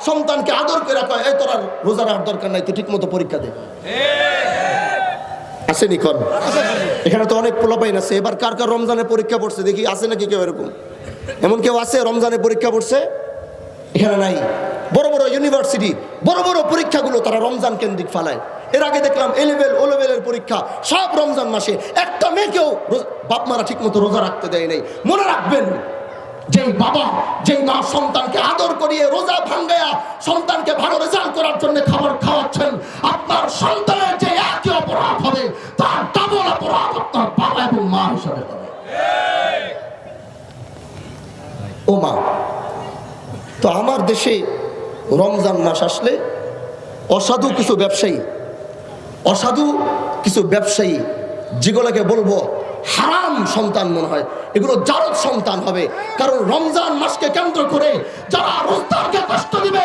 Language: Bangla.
সন্তানকে আদর করে রাখা এই তোর আর রোজা রাখার দরকার নাই তুই ঠিক মতো পরীক্ষা দে। আসেনি কন এখানে তো অনেক পোলাপাইন আছে। এবার কার কার রমজানের পরীক্ষা পড়ছে? দেখি আছে নাকি কেউ এরকম? এমন কেউ আছে রমজানের পরীক্ষা পড়ছে? এখানে নাই। বড় বড় ইউনিভার্সিটি বড় বড় পরীক্ষাগুলো তারা রমজান কেন্দ্রিক ফালায়। এর আগে দেখলাম এ লেভেল ও লেভেলের পরীক্ষা সব রমজান মাসে। একটা মেয়েকেও রোজ- বাপ মারা ঠিক মতো রোজা রাখতে দেয় নাই। মনে রাখবেন যেই বাবা, যেই মা সন্তানকে আদর করিয়ে রোজা ভাঙ্গায়া সন্তানকে ভালো রেজাল্ট করার জন্য খাবার খাওয়াচ্ছেন, আপনার সন্তানের যে একই অপরাধ হবে, তার ডাবল অপরাধ আপনার বাবা এবং মা হিসাবে হবে। ও মা, তো আমার দেশে রমজান মাস আসলে অসাধু কিছু ব্যবসায়ী, অসাধু কিছু ব্যবসায়ী, যেগুলোকে বলব হারাম সন্তান মনে হয়। এগুলো জারদ সন্তান হবে। কারণ রমজান মাসকে কেন্দ্র করে যারা রোজদারকে কষ্ট দিবে